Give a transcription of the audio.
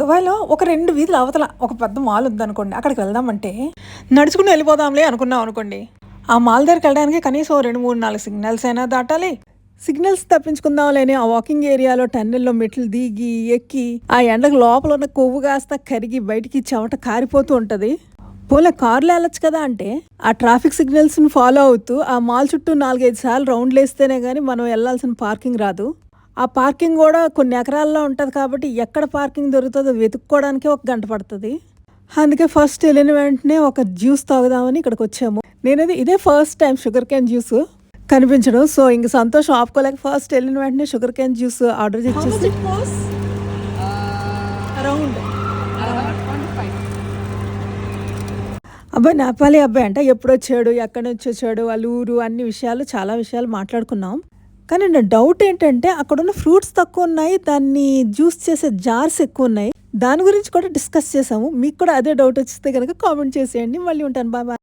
దుబాయ్లో ఒక రెండు వీధుల అవతల ఒక పెద్ద మాల్ ఉందనుకోండి అక్కడికి వెళ్దామంటే నడుచుకుని వెళ్ళిపోదాంలే అనుకున్నాం అనుకోండి. ఆ మాల్ దగ్గరికి వెళ్ళడానికి కనీసం రెండు మూడు నాలుగు సిగ్నల్స్ అయినా దాటాలి. సిగ్నల్స్ తప్పించుకుందాంలేని ఆ వాకింగ్ ఏరియాలో టన్నెల్లో మెట్లు దిగి ఎక్కి ఆ ఎండకు లోపల ఉన్న కొవ్వు కాస్త కరిగి బయటికి చెమట కారిపోతూ ఉంటుంది. పోలే కార్లో వెళ్ళొచ్చు కదా అంటే ఆ ట్రాఫిక్ సిగ్నల్స్ని ఫాలో అవుతూ ఆ మాల్ చుట్టూ నాలుగైదు సార్లు రౌండ్లు వేస్తేనే కానీ మనం వెళ్ళాల్సిన పార్కింగ్ రాదు. ఆ పార్కింగ్ కూడా కొన్ని ఎకరాల్లో ఉంటుంది కాబట్టి ఎక్కడ పార్కింగ్ దొరుకుతుందో వెతుక్కోవడానికి ఒక గంట పడుతుంది. అందుకే ఫస్ట్ వెళ్ళిన వెంటనే ఒక జ్యూస్ తాగుదామని ఇక్కడికి వచ్చాము. నేనది ఇదే first time sugar cane juice కనిపించడం. సో ఇంక సంతోషం ఆపుకోలేక ఫస్ట్ వెళ్ళిన వెంటనే షుగర్ క్యాన్ జ్యూస్ ఆర్డర్ చేసేసి అరౌండ్ అబ్బాయి నేపాలి అబ్బాయి అంట. ఎప్పుడు వచ్చాడు ఎక్కడి నుంచి వచ్చాడు వాళ్ళ ఊరు అన్ని విషయాలు చాలా విషయాలు మాట్లాడుకున్నాం. కానీ నా డౌట్ ఏంటంటే అక్కడ ఉన్న ఫ్రూట్స్ తక్కువ ఉన్నాయి దాన్ని జ్యూస్ చేసే జార్స్ ఎక్కువ ఉన్నాయి. దాని గురించి కూడా డిస్కస్ చేసాము. మీకు కూడా అదే డౌట్ వచ్చిస్తే కనుక కామెంట్ చేసేయండి. మళ్ళీ ఉంటాను. బాబా